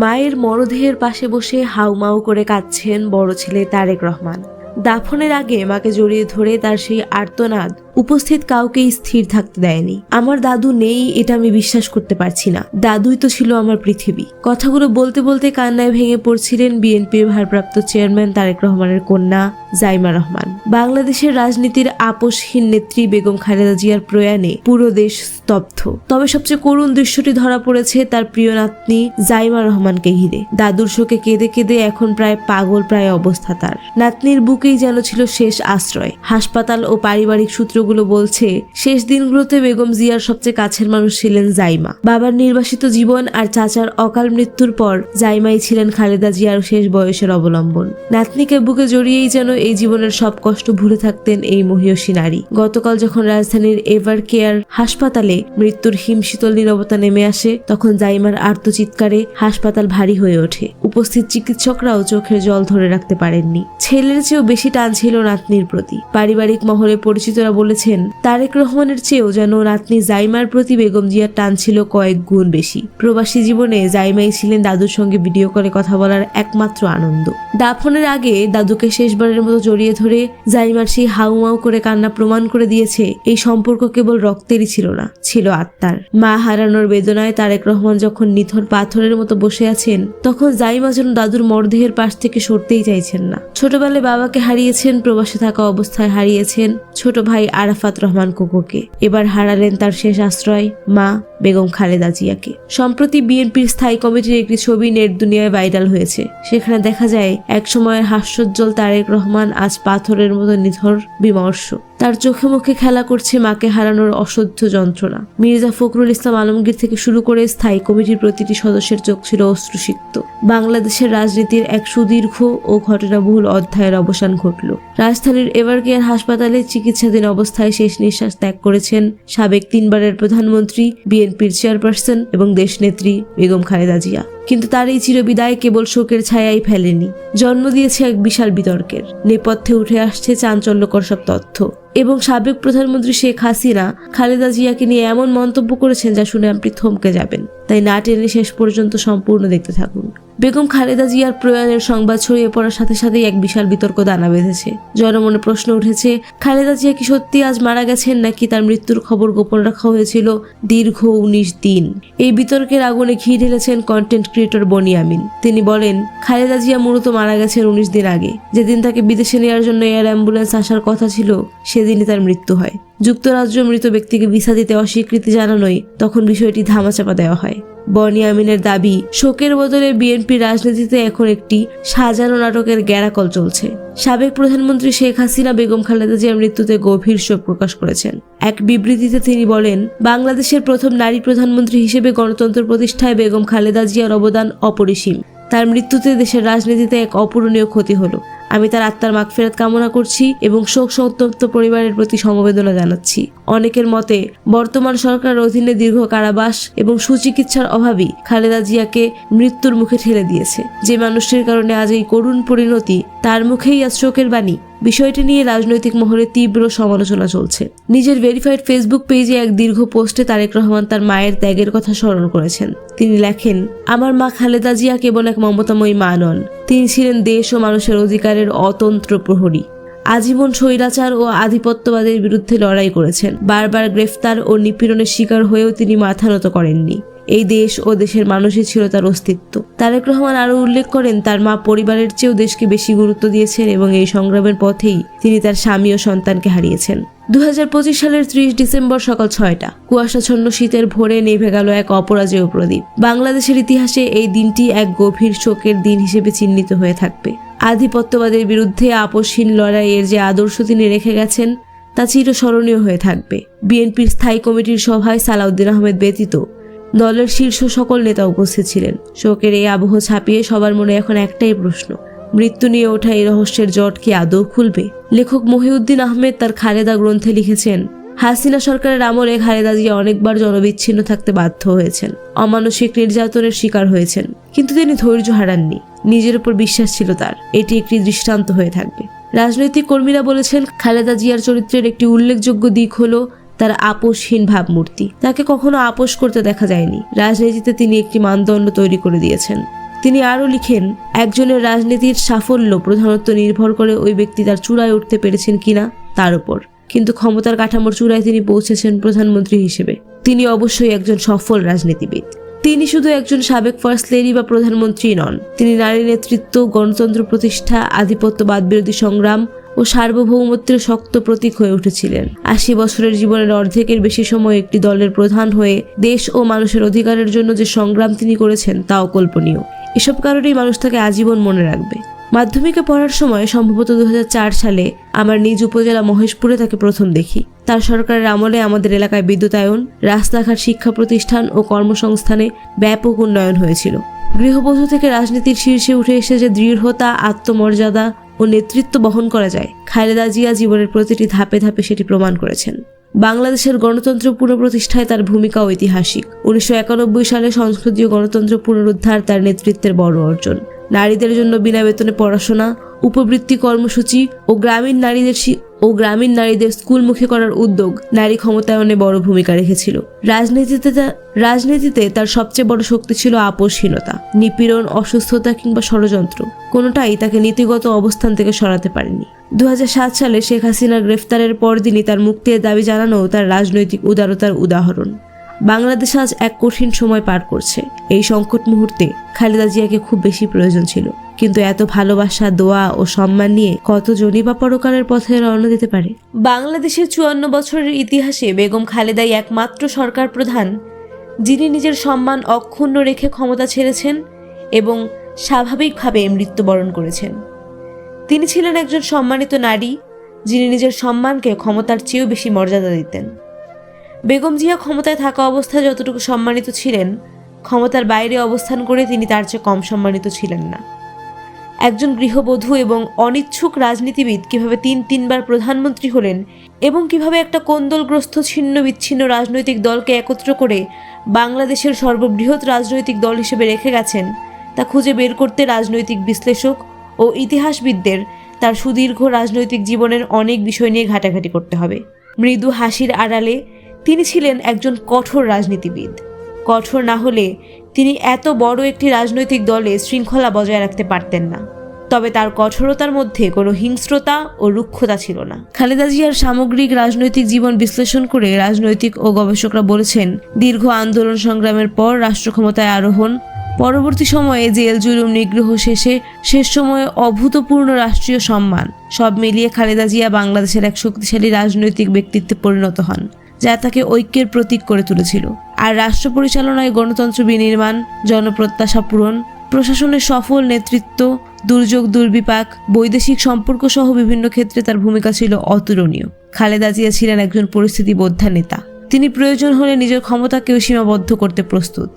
মায়ের মরদেহের পাশে বসে হাউমাউ করে কাঁদছেন বড় ছেলে তারেক রহমান। দাফনের আগে মাকে জড়িয়ে ধরে তার সেই আর্তনাদ উপস্থিত কাউকেই স্থির থাকতে দেয়নি। আমার দাদু নেই, এটা আমি বিশ্বাস করতে পারছি না। দাদুই তো ছিল আমার পৃথিবী। কথাগুলো বলতে বলতে কান্নায় ভেঙে পড়ছিলেন বিএনপির ভারপ্রাপ্ত চেয়ারম্যান তারেক রহমানের কন্যা জাইমা রহমান। বাংলাদেশের রাজনীতির আপোষহীন নেত্রী বেগম খালেদা জিয়ার প্রয়াণে পুরো দেশ স্তব্ধ। তবে সবচেয়ে করুণ দৃশ্যটি ধরা পড়েছে তার প্রিয় নাতনি জাইমা রহমানকে ঘিরে। দাদুর শোকে কেঁদে কেঁদে এখন প্রায় পাগল প্রায় অবস্থা তার। নাতনির বুকেই যেন ছিল শেষ আশ্রয়। হাসপাতাল ও পারিবারিক সূত্রগুলো বলছে, শেষ দিনগুলোতে বেগম জিয়ার সবচেয়ে কাছের মানুষ ছিলেন জাইমা। বাবার নির্বাসিত জীবন আর চাচার অকাল মৃত্যুর পর জাইমাই ছিলেন খালেদা জিয়ার শেষ বয়সের অবলম্বন। নাতনিকে বুকে জড়িয়েই যেন এই জীবনের সব কষ্ট ভুলে থাকতেন এই মহিয়সী নারী। গতকাল যখন রাজধানীর এভার কেয়ার হাসপাতালে মৃত্যুর হিমশীতল নীরবতা নেমে আসে, তখন জাইমার আর্তচিৎকারে হাসপাতাল ভারী হয়ে ওঠে। উপস্থিত চিকিৎসকরাও চোখের জল ধরে রাখতে পারেননি। ছেলের চেয়েও বেশি টান ছিল নাতনির প্রতি। পারিবারিক মহলে পরিচিতরা বলেছেন তারেক রহমানের চেয়েও যেন নাতনি জাইমার প্রতি বেগম জিয়ার টান ছিল কয়েক গুণ বেশি। প্রবাসী জীবনে জাইমাই ছিলেন দাদুর সঙ্গে ভিডিও কলে কথা বলার একমাত্র আনন্দ। দাফনের আগে দাদুকে শেষবারের মতো জড়িয়ে ধরে জাইমার সেই হাউমাউ করে কান্না প্রমাণ করে দিয়েছে, এই সম্পর্ক কেবল রক্তেরই ছিল না, ছিল আত্মার। মা হারানোর বেদনায় তারেক রহমান যখন নিথর পাথরের মতো বসে আছেন, তখন জাইমা যেন দাদুর মরদেহের পাশ থেকে সরতেই চাইছেন না। ছোটবেলায় বাবাকে হারিয়েছেন, প্রবাসে থাকা অবস্থায় হারিয়েছেন, ছোট ভাই আরাফাত রহমান কুকুকে এবার হারালেন তার শেষ আশ্রয় মা বেগম খালেদা জিয়াকে। সম্প্রতি বিএনপির স্থায়ী কমিটির একটি ছবি নেট দুনিয়ায় ভাইরাল হয়েছে। সেখানে দেখা যায়, এক সময়ের হাস্যোজ্জ্বল তারেক রহমান আজ পাথরের মতো নিথর বিমর্ষ। তার চোখে মুখে খেলা করছে মাকে হারানোর অসহ্য যন্ত্রণা। মির্জা ফখরুল ইসলাম আলমগীর থেকে শুরু করে স্থায়ী কমিটির প্রতিটি সদস্যের চোখ ছিল অশ্রুসিক্ত। বাংলাদেশের রাজনীতির এক সুদীর্ঘ ও ঘটনাবহুল অধ্যায়ের অবসান ঘটল। রাজধানীর এভারকেয়ার হাসপাতালে চিকিৎসাধীন অবস্থায় শেষ নিঃশ্বাস ত্যাগ করেছেন সাবেক তিনবারের প্রধানমন্ত্রী বিএনপির চেয়ারপারসন এবং দেশনেত্রী বেগম খালেদা জিয়া। কিন্তু তার এই চিরবিদায় কেবল শোকের ছায়াই ফেলেনি। জন্ম দিয়েছে এক বিশাল বিতর্কের। নেপথ্যে উঠে আসছে চাঞ্চল্যকর সব তথ্য। এবং সাবেক প্রধানমন্ত্রী শেখ হাসিনা, খালেদা জিয়াকে নিয়ে এমন মন্তব্য করেছেন যা শুনে আপনি থমকে যাবেন। তাই না টেনে শেষ পর্যন্ত সম্পূর্ণ দেখতে থাকুন। বেগম খালেদা জিয়ার প্রয়াণের সংবাদ ছড়িয়ে পড়ার সাথে সাথেই এক বিশাল বিতর্ক দানা বেঁধেছে। জনমনে প্রশ্ন উঠেছে, খালেদা জিয়া কি সত্যি আজ মারা গেছেন নাকি তার মৃত্যুর খবর গোপন রাখা হয়েছিল দীর্ঘ উনিশ দিন? এই বিতর্কের আগুনে ঘি ঢেলেছেন কন্টেন্ট ক্রিয়েটর বনিয়ামিন তিনি বলেন, খালেদা জিয়া মূলত মারা গেছেন উনিশ দিন আগে। যেদিন তাকে বিদেশে নেওয়ার জন্য এয়ার অ্যাম্বুলেন্স আসার কথা ছিল, সেদিনই তার মৃত্যু হয়। যুক্তরাজ্য মৃত ব্যক্তিকে ভিসা দিতে অস্বীকৃতি জানানোয় তখন বিষয়টি ধামাচাপা দেওয়া হয়। বনি আমিনের দাবি, শোকের বদলে বিএনপি রাজনীতিতে এখন একটি সাজানো নাটকের গ্যারাকল চলছে। সাবেক প্রধানমন্ত্রী শেখ হাসিনা, বেগম খালেদা জিয়ার মৃত্যুতে গভীর শোক প্রকাশ করেছেন। এক বিবৃতিতে তিনি বলেন, বাংলাদেশের প্রথম নারী প্রধানমন্ত্রী হিসেবে গণতন্ত্র প্রতিষ্ঠায় বেগম খালেদা জিয়ার অবদান অপরিসীম। তার মৃত্যুতে দেশের রাজনীতিতে এক অপূরণীয় ক্ষতি হলো। আমি তার আত্মার মাগফেরাত কামনা করছি এবং শোক সন্তপ্ত পরিবারের প্রতি সমবেদনা জানাচ্ছি। অনেকের মতে, বর্তমান সরকারের অধীনে দীর্ঘ কারাবাস এবং সুচিকিৎসার অভাবই খালেদা জিয়াকে মৃত্যুর মুখে ঠেলে দিয়েছে। যে মানুষটির কারণে আজ এই করুণ পরিণতি, তার মুখেই আজ শোকের বাণী। বিষয়টি নিয়ে রাজনৈতিক মহলে তীব্র সমালোচনা চলছে। নিজের ভেরিফাইড ফেসবুক পেজে এক দীর্ঘ পোস্টে তারেক রহমান তার মায়ের ত্যাগের কথা স্মরণ করেছেন। তিনি লেখেন, আমার মা খালেদা জিয়া কেবল এক মমতাময়ী মা নন। তিনি ছিলেন দেশ ও মানুষের অধিকারের অতন্ত্র প্রহরী। আজীবন স্বৈরাচার ও আধিপত্যবাদের বিরুদ্ধে লড়াই করেছেন। বারবার গ্রেফতার ও নিপীড়নের শিকার হয়েও তিনি মাথা নত করেননি। এই দেশ ও দেশের মানুষই ছিল তার অস্তিত্ব। তারেক রহমান আরও উল্লেখ করেন, তার মা পরিবারের চেয়েও দেশকে বেশি গুরুত্ব দিয়েছেন এবং এই সংগ্রামের পথেই তিনি তার স্বামী ও সন্তানকে হারিয়েছেন। দু হাজার পঁচিশ সালের ত্রিশ ডিসেম্বর সকাল ছয়টা, কুয়াশাচ্ছন্ন শীতের ভোরে নেভে গেল এক অপরাজেয় প্রদীপ। বাংলাদেশের ইতিহাসে এই দিনটি এক গভীর শোকের দিন হিসেবে চিহ্নিত হয়ে থাকবে। আধিপত্যবাদের বিরুদ্ধে আপসহীন লড়াইয়ের যে আদর্শ তিনি রেখে গেছেন, তা চিরস্মরণীয় হয়ে থাকবে। বিএনপির স্থায়ী কমিটির সভায় সালাউদ্দিন আহমেদ ব্যতীত দলের শীর্ষ সকল নেতা উপস্থিত ছিলেন। শোকের এই আবহ ছাপিয়ে সবার মনে এখন একটাই প্রশ্ন, মৃত্যু নিয়ে ওঠা এই রহস্যের জট কি আদৌ খুলবে? লেখক মহিউদ্দিন আহমেদ তার খালেদা গ্রন্থে লিখেছেন হাসিনা সরকারের আমলে খালেদা জিয়া অনেকবার জনবিচ্ছিন্ন থাকতে বাধ্য হয়েছেন। অমানসিক নির্যাতনের শিকার হয়েছেন। কিন্তু তিনি ধৈর্য হারাননি। নিজের উপর বিশ্বাস ছিল তার। এটি একটি দৃষ্টান্ত হয়ে থাকবে। রাজনৈতিক কর্মীরা বলেছেন, খালেদা জিয়ার চরিত্রের একটি উল্লেখযোগ্য দিক হলো তার আপোষহীন ভাবমূর্তি। তাকে কখনো আপোষ করতে দেখা যায়নি। রাজনীতিতে তিনি একটি মানদণ্ড তৈরি করে দিয়েছেন। তিনি আরও লিখেন, একজনের রাজনীতির সাফল্য প্রধানত নির্ভর করে ওই ব্যক্তি তার চূড়ায় উঠতে পেরেছেন কিনা তার উপর। কিন্তু ক্ষমতার কাঠামোর চূড়ায় তিনি পৌঁছেছেন প্রধানমন্ত্রী হিসেবে। তিনি অবশ্যই একজন সফল রাজনীতিবিদ। তিনি শুধু একজন সাবেক ফার্স্ট লেডি বা প্রধানমন্ত্রী নন, তিনি নারী নেতৃত্ব, গণতন্ত্র প্রতিষ্ঠা, আধিপত্যবাদ বিরোধী সংগ্রাম ও সার্বভৌমত্বের শক্ত প্রতীক হয়ে উঠেছিলেন। আশি বছরের জীবনের অর্ধেকের বেশি সময় একটি দলের প্রধান হয়ে দেশ ও মানুষের অধিকারের জন্য যে সংগ্রাম তিনি করেছেন তা অকল্পনীয় এসব কারণেই মানুষ তাকে আজীবন মনে রাখবে। মাধ্যমিকে পড়ার সময় সম্ভবত দু হাজার চার সালে আমার নিজ উপজেলা মহেশপুরে তাকে প্রথম দেখি। তার সরকারের আমলে আমাদের এলাকায় বিদ্যুতায়ন, রাস্তাঘাট শিক্ষা প্রতিষ্ঠান ও কর্মসংস্থানে ব্যাপক উন্নয়ন হয়েছিল। গৃহবধূ থেকে রাজনীতির শীর্ষে উঠে এসে যে দৃঢ়তা, আত্মমর্যাদা ও নেতৃত্ব বহন করা যায়, খালেদা জিয়া জীবনের প্রতিটি ধাপে ধাপে সেটি প্রমাণ করেছেন। বাংলাদেশের গণতন্ত্র পুনঃপ্রতিষ্ঠায় তার ভূমিকা ঐতিহাসিক। উনিশশো একানব্বই সালে সংসদীয় গণতন্ত্র পুনরুদ্ধার তার নেতৃত্বের বড় অর্জন। নারীদের জন্য বিনা বেতনে পড়াশোনা, উপবৃত্তি কর্মসূচি ও গ্রামীণ নারীদের ও গ্রামীণ নারীদের স্কুলমুখী করার উদ্যোগ নারী ক্ষমতায়নে বড় ভূমিকা রেখেছিল। রাজনীতিতে রাজনীতিতে তার সবচেয়ে বড় শক্তি ছিল আপোষহীনতা, নিপীড়ন, অসুস্থতা কিংবা ষড়যন্ত্র। কোনোটাই তাকে নীতিগত অবস্থান থেকে সরাতে পারেনি। দু হাজার সাত সালে শেখ হাসিনার গ্রেফতারের পরদিনই তার মুক্তির দাবি জানানো তার রাজনৈতিক উদারতার উদাহরণ। বাংলাদেশ আজ এক কঠিন সময় পার করছে। এই সংকট মুহূর্তে খালেদা জিয়াকে খুব বেশি প্রয়োজন ছিল। কিন্তু এত ভালোবাসা, দোয়া ও সম্মান নিয়ে কত কতজনই বা পরকালের পথে রওনা দিতে পারে? বাংলাদেশের চুয়ান্ন বছরের ইতিহাসে বেগম খালেদাই একমাত্র সরকার প্রধান, যিনি নিজের সম্মান অক্ষুণ্ণ রেখে ক্ষমতা ছেড়েছেন এবং স্বাভাবিকভাবে মৃত্যুবরণ করেছেন। তিনি ছিলেন একজন সম্মানিত নারী, যিনি নিজের সম্মানকে ক্ষমতার চেয়েও বেশি মর্যাদা দিতেন। বেগম জিয়া ক্ষমতায় থাকা অবস্থায় যতটুকু সম্মানিত ছিলেন, ক্ষমতার বাইরে অবস্থান করে তিনি তার চেয়ে কম সম্মানিত ছিলেন না। একজন গৃহবধূ এবং অনিচ্ছুক রাজনীতিবিদ কীভাবে তিন তিনবার প্রধানমন্ত্রী হলেন এবং কীভাবে একটা কোন্দলগ্রস্ত ছিন্ন বিচ্ছিন্ন রাজনৈতিক দলকে একত্র করে বাংলাদেশের সর্ববৃহৎ রাজনৈতিক দল হিসেবে রেখে গেছেন, তা খুঁজে বের করতে রাজনৈতিক বিশ্লেষক ও ইতিহাসবিদদের তার সুদীর্ঘ রাজনৈতিক জীবনের অনেক বিষয় নিয়ে ঘাটাঘাটি করতে হবে। মৃদু হাসির আড়ালে তিনি ছিলেন একজন কঠোর রাজনীতিবিদ। কঠোর না হলে তিনি এত বড় একটি রাজনৈতিক দলে শৃঙ্খলা বজায় রাখতে পারতেন না। তবে তার কঠোরতার মধ্যে কোনো হিংস্রতা ও রুক্ষতা ছিল না। খালেদা জিয়ার সামগ্রিক রাজনৈতিক জীবন বিশ্লেষণ করে রাজনৈতিক ও গবেষকরা বলেছেন, দীর্ঘ আন্দোলন সংগ্রামের পর রাষ্ট্র ক্ষমতায় আরোহণ, পরবর্তী সময়ে জেল, জুলুম, নিগ্রহ শেষে শেষ সময়ে অভূতপূর্ণ রাষ্ট্রীয় সম্মান, সব মিলিয়ে খালেদা জিয়া বাংলাদেশের এক শক্তিশালী রাজনৈতিক ব্যক্তিত্বে পরিণত হন। যা তাকে ঐক্যের প্রতীক করে তুলেছিল। আর রাষ্ট্র পরিচালনায় গণতন্ত্র বিনির্মাণ, জনপ্রত্যাশা পূরণ, প্রশাসনের সফল নেতৃত্ব, দুর্যোগ, দুর্বিপাক, বৈদেশিক সম্পর্ক সহ বিভিন্ন ক্ষেত্রে তার ভূমিকা ছিল অতুলনীয়। খালেদা জিয়া ছিলেন একজন পরিস্থিতি বোদ্ধা নেতা। তিনি প্রয়োজন হলে নিজের ক্ষমতাকেও সীমাবদ্ধ করতে প্রস্তুত।